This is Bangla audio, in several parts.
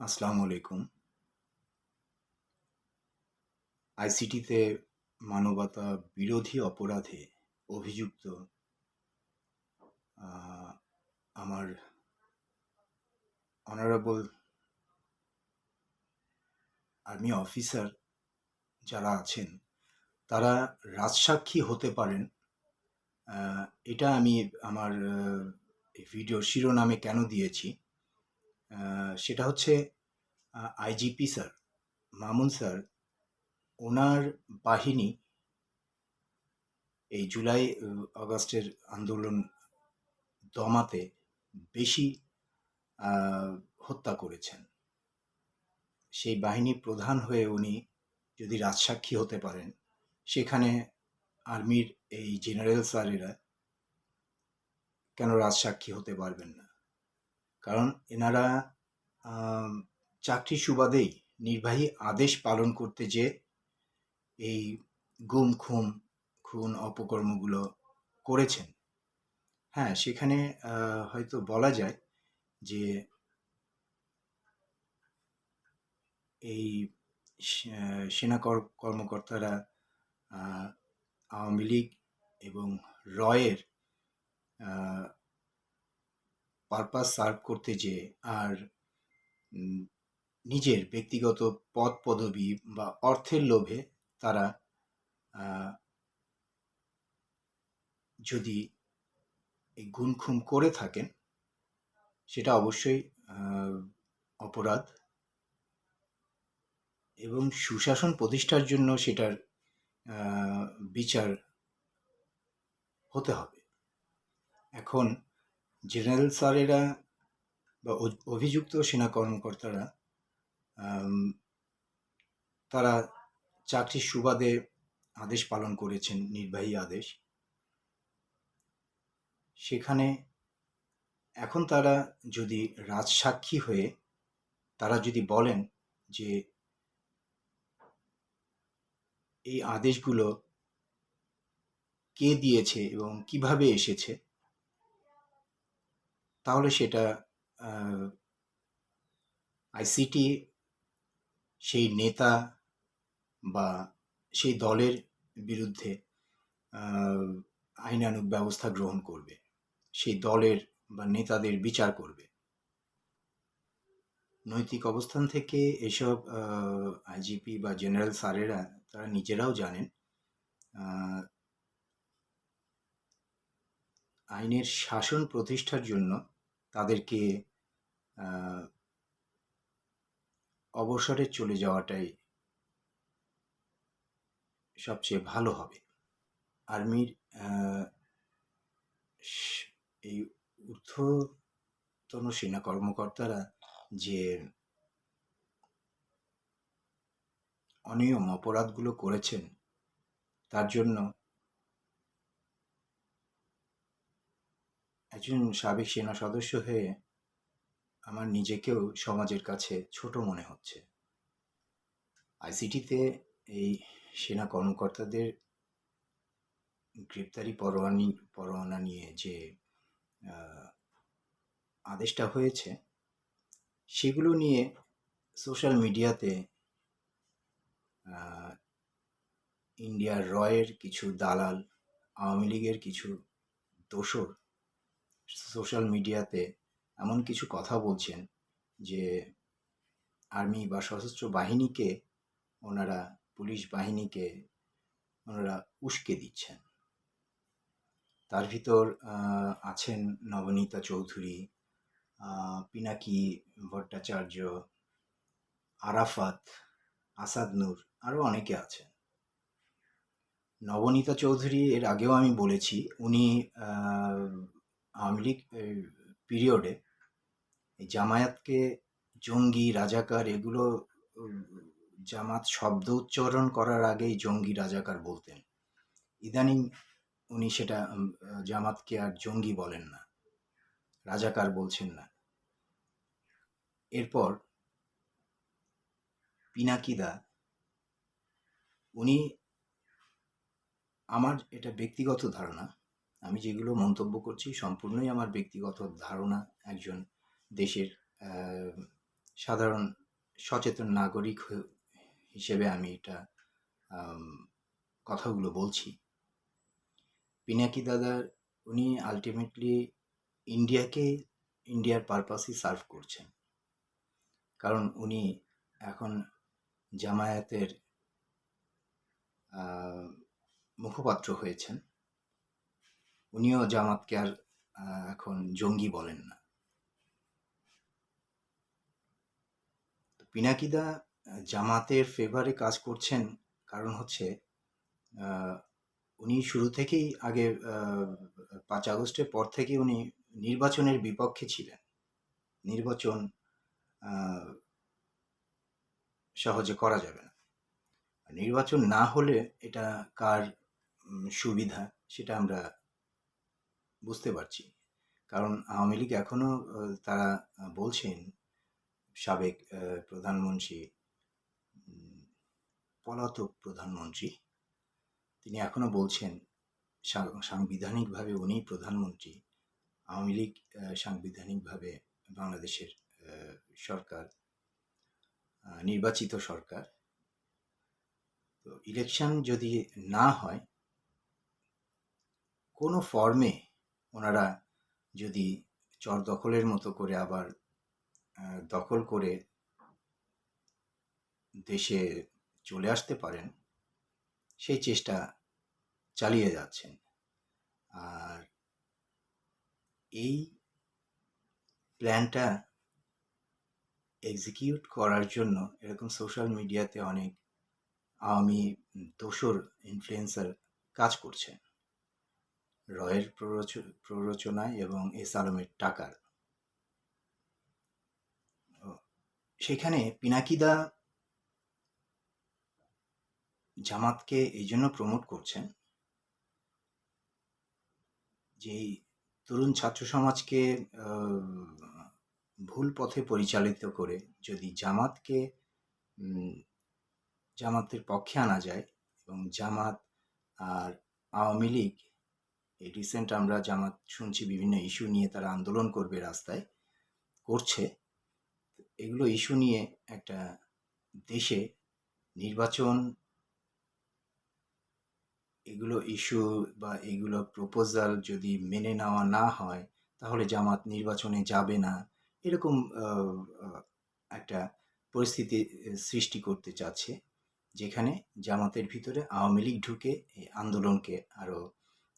আসসালামু আলাইকুম। আইসিটিতে মানবতা বিরোধী অপরাধে অভিযুক্ত আমার অনারেবল আর্মি অফিসার যারা আছেন, তারা রাজসাক্ষী হতে পারেন। এটা আমি আমার ভিডিও শিরোনামে কেন দিয়েছি? সেটা হচ্ছে আইজিপি স্যার মামুন স্যার ওনার বাহিনী এই জুলাই আগস্টের আন্দোলন দমাতে বেশি হত্যা করেছেন। সেই বাহিনী প্রধান হয়ে উনি যদি রাজসাক্ষী হতে পারেন, সেখানে আর্মির এই জেনারেল স্যারেরা কেন রাজসাক্ষী হতে পারবেন না? কারণ এনারা চাকরি সুবাদেই নির্বাহী আদেশ পালন করতে যে এই গুম খুম খুন অপকর্মগুলো করেছেন। হ্যাঁ সেখানে হয়তো বলা যায় যে এই সেনা কর- কর্মকর্তারা আওয়ামী লীগ এবং রয়ের পারপাস সার্ভ করতে যে আর নিজের ব্যক্তিগত পদ পদবি বা অর্থের লোভে তারা যদি এই গুম খুম করে থাকেন, সেটা অবশ্যই অপরাধ এবং সুশাসন প্রতিষ্ঠার জন্য সেটার বিচার হতে হবে। এখন জেনারেল স্যারেরা বা অভিযুক্ত সেনা কর্মকর্তারা তারা চাকরির সুবাদে আদেশ পালন করেছেন, নির্বাহী আদেশ। সেখানে এখন তারা যদি রাজসাক্ষী হয়ে তারা যদি বলেন যে এই আদেশগুলো কে দিয়েছে এবং কীভাবে এসেছে, তাহলে সেটা আইসিটি সেই নেতা বা সেই দলের বিরুদ্ধে আইনানুগ ব্যবস্থা গ্রহণ করবে, সেই দলের বা নেতাদের বিচার করবে। নৈতিক অবস্থান থেকে এসব আইজিপি বা জেনারেল স্যারেরা তারা নিজেরাও জানেন আইনের শাসন প্রতিষ্ঠার জন্য তাদেরকে অবসরে চলে যাওয়াটাই সবচেয়ে ভালো হবে। আর্মির এই ঊর্ধ্বতন সেনা কর্মকর্তারা যে অনিয়ম, অপরাধগুলো করেছেন, তার জন্য একজন সাবেক সেনা সদস্য হয়ে আমার নিজেকেও সমাজের কাছে ছোট মনে হচ্ছে। আইসিটিতে এই সেনা কর্মকর্তাদের গ্রেপ্তারি পরোয়ানি, পরোয়ানা নিয়ে যে আদেশটা হয়েছে, সেগুলো নিয়ে সোশ্যাল মিডিয়াতে ইন্ডিয়ার রয়ের কিছু দালাল, আওয়ামী লীগের কিছু দোসর সোশ্যাল মিডিয়াতে এমন কিছু কথা বলছেন যে আর্মি বা সশস্ত্র বাহিনীকে ওনারা, পুলিশ বাহিনীকে ওনারা উস্কে দিচ্ছেন। তার ভিতর আছেন নবনীতা চৌধুরী পিনাকি ভট্টাচার্য, আরাফাত, আসাদ নূর আরও অনেকে আছেন। নবনীতা চৌধুরী এর আগেও আমি বলেছি, উনি আওয়ামী লীগ পিরিয়ডে এই জামায়াতকে জঙ্গি, রাজাকার এগুলো জামাত শব্দ উচ্চারণ করার আগেই জঙ্গি, রাজাকার বলতেন। ইদানিং উনি সেটা জামাতকে আর জঙ্গি বলেন না, রাজাকার বলছেন না। এরপর পিনাকিদা, উনি আমার এটা ব্যক্তিগত ধারণা, আমি যেগুলো মন্তব্য করছি সম্পূর্ণই আমার ব্যক্তিগত ধারণা, একজন দেশের সাধারণ সচেতন নাগরিক হিসেবে আমি এটা কথাগুলো বলছি। পিনাকি দাদার উনি আলটিমেটলি ইন্ডিয়াকে, ইন্ডিয়ার পারপাসই সার্ভ করছেন। কারণ উনি এখন জামায়াতের মুখপাত্র হয়েছেন। উনিও জামাতকে আর এখন জঙ্গি বলেন না তো পিনাকিদা জামাতের ফেভারে কাজ করছেন কারণ হচ্ছে উনি শুরু থেকেই আগে পাঁচ আগস্টের পর থেকে উনি নির্বাচনের বিপক্ষে ছিলেন। নির্বাচন সহজে করা যাবে না। নির্বাচন না হলে এটা কার সুবিধা সেটা আমরা বুঝতে পারছি। কারণ আওয়ামী লীগ এখনও তারা বলছেন সাবেক প্রধানমন্ত্রী পলাতক প্রধানমন্ত্রী, তিনি এখনও বলছেন সাংবিধানিকভাবে উনি প্রধানমন্ত্রী, আওয়ামী লীগ সাংবিধানিকভাবে বাংলাদেশের সরকার নির্বাচিত সরকার। তো ইলেকশন যদি না হয়, কোনো ফর্মে ওনারা যদি চর দখলের মতো করে আবার দখল করে দেশে চলে আসতে পারেন, সেই চেষ্টা চালিয়ে যাচ্ছেন। আর এই প্ল্যানটা এক্সিকিউট করার জন্য এরকম সোশ্যাল মিডিয়াতে অনেক আওয়ামী দোসর ইনফ্লুয়েন্সার কাজ করছেন। রয়ের প্ররোচ- প্ররোচনায় এবং এস আলমের টাকার ও, সেখানে পিনাকিদা জামাতকে এই জন্য প্রমোট করছেন যে তরুণ ছাত্র সমাজকে ভুল পথে পরিচালিত করে যদি জামাতকে জামাতের পক্ষে আনা যায় এবং জামাত আর আওয়ামী লীগ, এই রিসেন্ট আমরা জামাত শুনছি বিভিন্ন ইস্যু নিয়ে তারা আন্দোলন করবে রাস্তায়, করছে। এগুলো ইস্যু নিয়ে একটা দেশে নির্বাচন এগুলো ইস্যু বা এগুলো প্রপোজাল যদি মেনে নেওয়া না হয়, তাহলে জামাত নির্বাচনে যাবে না। এরকম একটা পরিস্থিতি সৃষ্টি করতে চাচ্ছে, যেখানে জামাতের ভিতরে আওয়ামী লীগ ঢুকে এই আন্দোলনকে আরও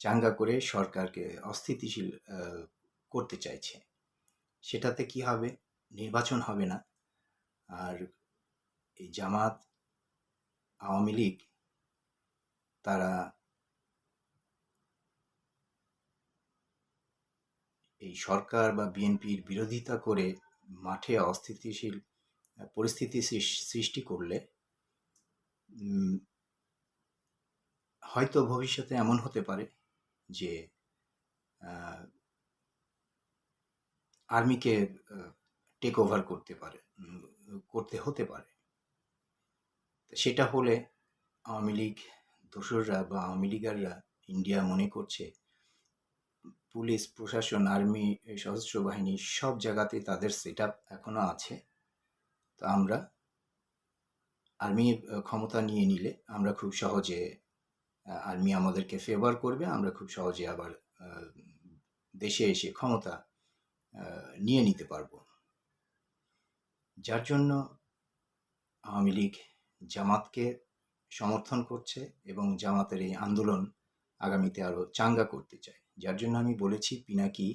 চাঙ্গা করে সরকারকে অস্থিতিশীল করতে চাইছে। সেটাতে কি হবে? নির্বাচন হবে না। আর এই জামাত, আওয়ামী লীগ, তারা এই সরকার বা বিএনপির বিরোধিতা করে মাঠে অস্থিতিশীল, পরিস্থিতি সৃষ্টি করলে হয়তো ভবিষ্যতে এমন হতে পারে যে আর্মিকে টেক ওভার করতে পারে করতে হতে পারে। সেটা হলে আওয়ামী লীগ দোসররা বা আওয়ামী লীগাররা ইন্ডিয়া মনে করছে, পুলিশ, প্রশাসন, আর্মি, সশস্ত্র বাহিনী সব জায়গাতে তাদের সেট আপ এখনও আছে। তো আমরা আর্মি ক্ষমতা নিয়ে নিলে আমরা খুব সহজে আর্মি আমাদেরকে ফেভার করবে, আমরা খুব সহজে আবার দেশে এসে ক্ষমতা নিয়ে নিতে পারব। যার জন্য আওয়ামী লীগ জামাতকে সমর্থন করছে এবং জামাতের এই আন্দোলন আগামীতে আরও চাঙ্গা করতে চায়। যার জন্য আমি বলেছি, পিনাকি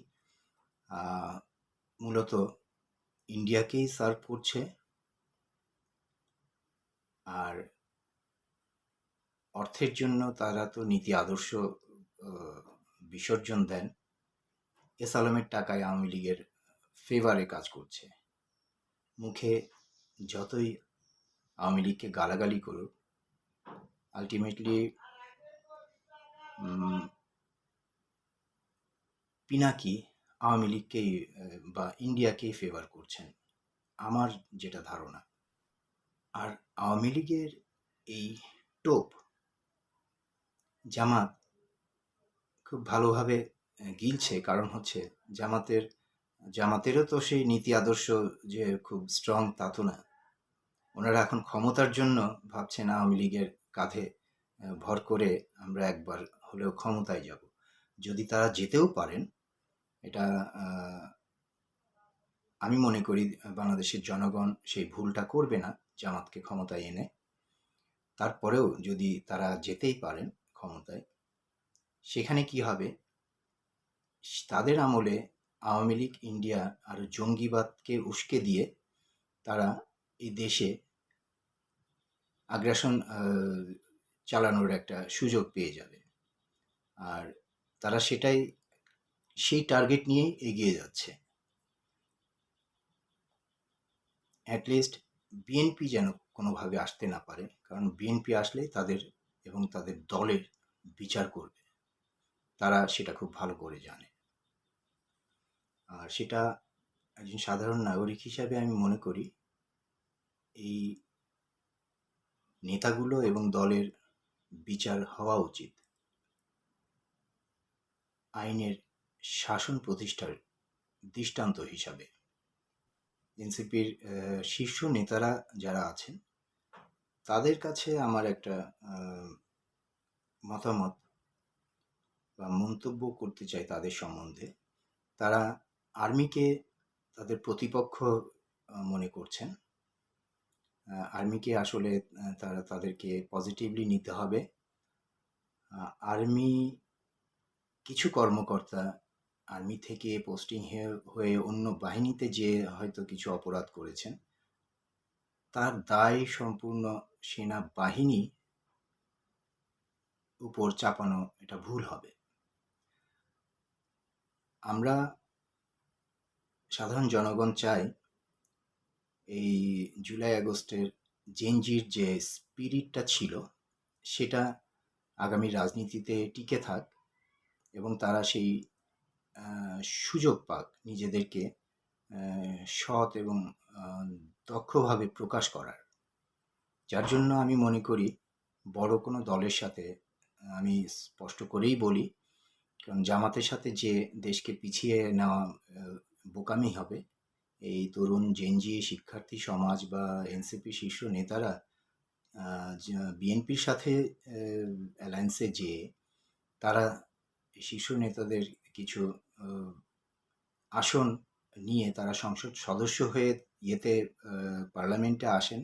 মূলত ইন্ডিয়াকেই সার্ভ করছে। আর অর্থের জন্য তারা তো নীতি আদর্শ বিসর্জন দেন। এস আলমের টাকায় আওয়ামী লীগের ফেভারে কাজ করছে। মুখে যতই আওয়ামী লীগকে গালাগালি করুক আলটিমেটলি পিনাকি আওয়ামী লীগকেই বা ইন্ডিয়াকেই ফেভার করছেন। আমার যেটা ধারণা, আর আওয়ামী লীগের এই টোপ জামাত খুব ভালোভাবে গিলছে। কারণ হচ্ছে জামাতের জামাতেরও তো সেই নীতি আদর্শ যে খুব স্ট্রং তা তো না। ওনারা এখন ক্ষমতার জন্য ভাবছেন আওয়ামী লীগের কাঁধে ভর করে আমরা একবার হলেও ক্ষমতায় যাব। যদি তারা যেতেও পারেন, এটা আমি মনে করি বাংলাদেশের জনগণ সেই ভুলটা করবে না জামাতকে ক্ষমতায় এনে। তারপরেও যদি তারা যেতেই পারেন ক্ষমতায়, সেখানে কি হবে? তাদের আমলে আওয়ামী লীগ, ইন্ডিয়া আর জঙ্গিবাদকে উস্কে দিয়ে তারা এই দেশে আগ্রাসন চালানোর একটা সুযোগ পেয়ে যাবে। আর তারা সেটাই, সেই টার্গেট নিয়েই এগিয়ে যাচ্ছে। অ্যাটলিস্ট বিএনপি যেন কোনোভাবে আসতে না পারে, কারণ বিএনপি আসলে তাদের এবং তাদের দলের বিচার করবে। তারা সেটা খুব ভালো করে জানে। আর সেটা একজন সাধারণ নাগরিক হিসাবে আমি মনে করি, এই নেতাগুলো এবং দলের বিচার হওয়া উচিত। আইনের শাসন প্রতিষ্ঠার দৃষ্টান্ত হিসাবে। এনসিপির শীর্ষ নেতারা যারা আছেন, তাদের কাছে আমার একটা মতামত বা মন্তব্য করতে চাই তাদের সম্বন্ধে। তারা আর্মিকে তাদের প্রতিপক্ষ মনে করছেন। আর্মিকে আসলে তারা তাদেরকে পজিটিভলি নিতে হবে। আর্মি কিছু কর্মকর্তা আর্মি থেকে পোস্টিং হয়ে অন্য বাহিনীতে যে হয়তো কিছু অপরাধ করেছেন। তার দায় সম্পূর্ণ সেনা বাহিনী উপর চাপানো এটা ভুল হবে। আমরা সাধারণ জনগণ চাই এই জুলাই আগস্টের জেনজির যে স্পিরিটটা ছিল, সেটা আগামী রাজনীতিতে টিকে থাক এবং তারা সেই সুযোগ পাক নিজেদেরকে সৎ এবং দক্ষভাবে প্রকাশ করার। যার জন্য আমি মনে করি বড় কোনো দলের সাথে আমি স্পষ্ট করেই বলি, কারণ জামাতের সাথে যে দেশকে পিছিয়ে নেওয়া বোকামি হবে। এই তরুণ জেনজি শিক্ষার্থী সমাজ বা এনসিপি শীর্ষ নেতারা বিএনপির সাথে অ্যালায়েন্সে যে তারা শীর্ষ নেতাদের কিছু আসন নিয়ে তারা সংসদ সদস্য হয়ে ইয়েতে পার্লামেন্টে আসেন।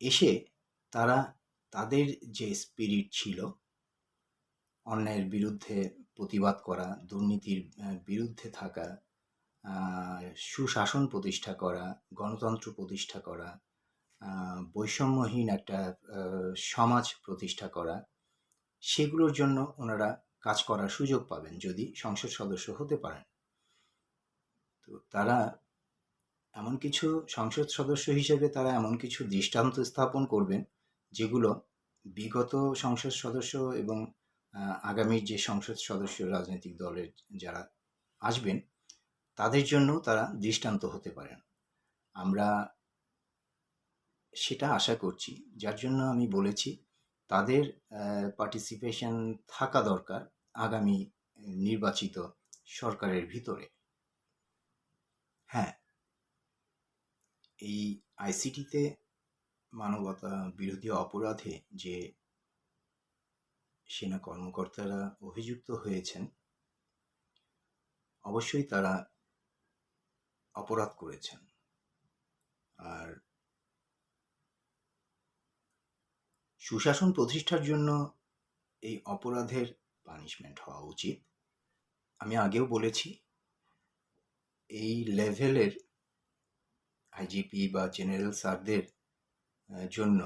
এসে তারা তাদের যে স্পিরিট ছিল, অন্যায়ের বিরুদ্ধে প্রতিবাদ করা, দুর্নীতির বিরুদ্ধে থাকা সুশাসন প্রতিষ্ঠা করা, গণতন্ত্র প্রতিষ্ঠা করা বৈষম্যহীন একটা সমাজ প্রতিষ্ঠা করা, সেগুলোর জন্য ওনারা কাজ করার সুযোগ পাবেন যদি সংসদ সদস্য হতে পারেন। তো তারা এমন কিছু সংসদ সদস্য হিসেবে তারা এমন কিছু দৃষ্টান্ত স্থাপন করবেন, যেগুলো বিগত সংসদ সদস্য এবং আগামীর যে সংসদ সদস্য রাজনৈতিক দলের যারা আসবেন তাদের জন্য তারা দৃষ্টান্ত হতে পারেন। আমরা সেটা আশা করছি, যার জন্য আমি বলেছি তাদের পার্টিসিপেশন থাকা দরকার আগামী নির্বাচিত সরকারের ভিতরে। হ্যাঁ এই আইসিটিতে মানবতা বিরোধী অপরাধে যে সেনা কর্মকর্তারা অভিযুক্ত হয়েছেন, অবশ্যই তারা অপরাধ করেছেন। আর সুশাসন প্রতিষ্ঠার জন্য এই অপরাধের পানিশমেন্ট হওয়া উচিত। আমি আগেও বলেছি, এই লেভেলের আইজিপি বা জেনারেল স্যারদের জন্য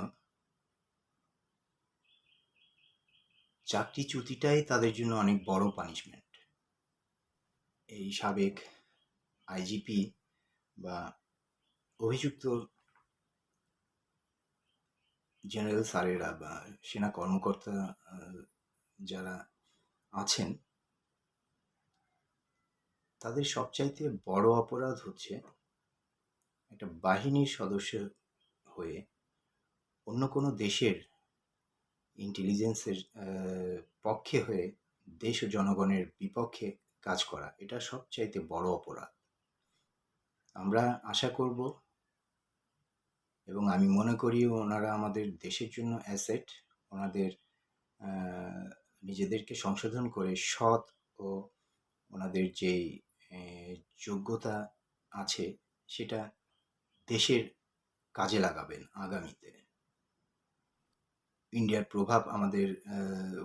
চাকরিচ্যুতিটাই তাদের জন্য অনেক বড় পানিশমেন্ট এই সাবেক আইজিপি বা অভিযুক্ত জেনারেল স্যারেরা বা সেনা কর্মকর্তা যারা আছেন, তাদের সবচাইতে বড় অপরাধ হচ্ছে একটা বাহিনীর সদস্য হয়ে অন্য কোনো দেশের ইন্টেলিজেন্সের পক্ষে হয়ে দেশ ও জনগণের বিপক্ষে কাজ করা। এটা সবচাইতে বড় অপরাধ। আমরা আশা করব এবং আমি মনে করি ওনারা আমাদের দেশের জন্য অ্যাসেট ওনাদের নিজেদেরকে সংশোধন করে সৎ ও ওনাদের যেই যোগ্যতা আছে সেটা দেশের কাজে লাগাবেন আগামীতে। ইন্ডিয়ার প্রভাব আমাদের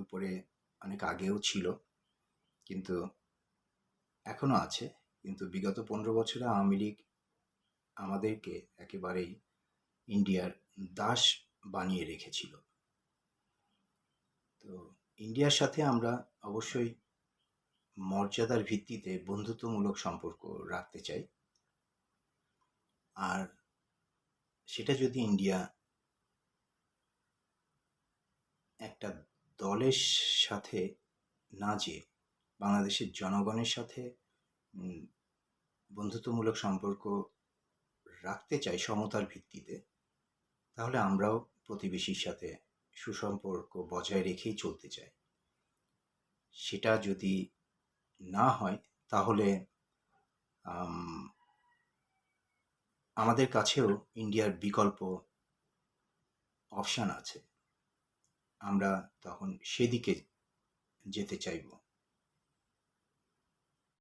উপরে অনেক আগেও ছিল, কিন্তু এখনও আছে। কিন্তু বিগত পনেরো বছরে আওয়ামী লীগ আমাদেরকে একেবারেই ইন্ডিয়ার দাস বানিয়ে রেখেছিল। তো ইন্ডিয়ার সাথে আমরা অবশ্যই মর্যাদার ভিত্তিতে বন্ধুত্বমূলক সম্পর্ক রাখতে চাই। আর সেটা যদি ইন্ডিয়া একটা দলের সাথে না যেয়ে, বাংলাদেশের জনগণের সাথে বন্ধুত্বমূলক সম্পর্ক রাখতে চাই সমতার ভিত্তিতে, তাহলে আমরাও প্রতিবেশীর সাথে সুসম্পর্ক বজায় রেখেই চলতে চাই। সেটা যদি না হয়, তাহলে আমাদের কাছেও ইন্ডিয়ার বিকল্প অপশান আছে। আমরা তখন সেদিকে যেতে চাইব।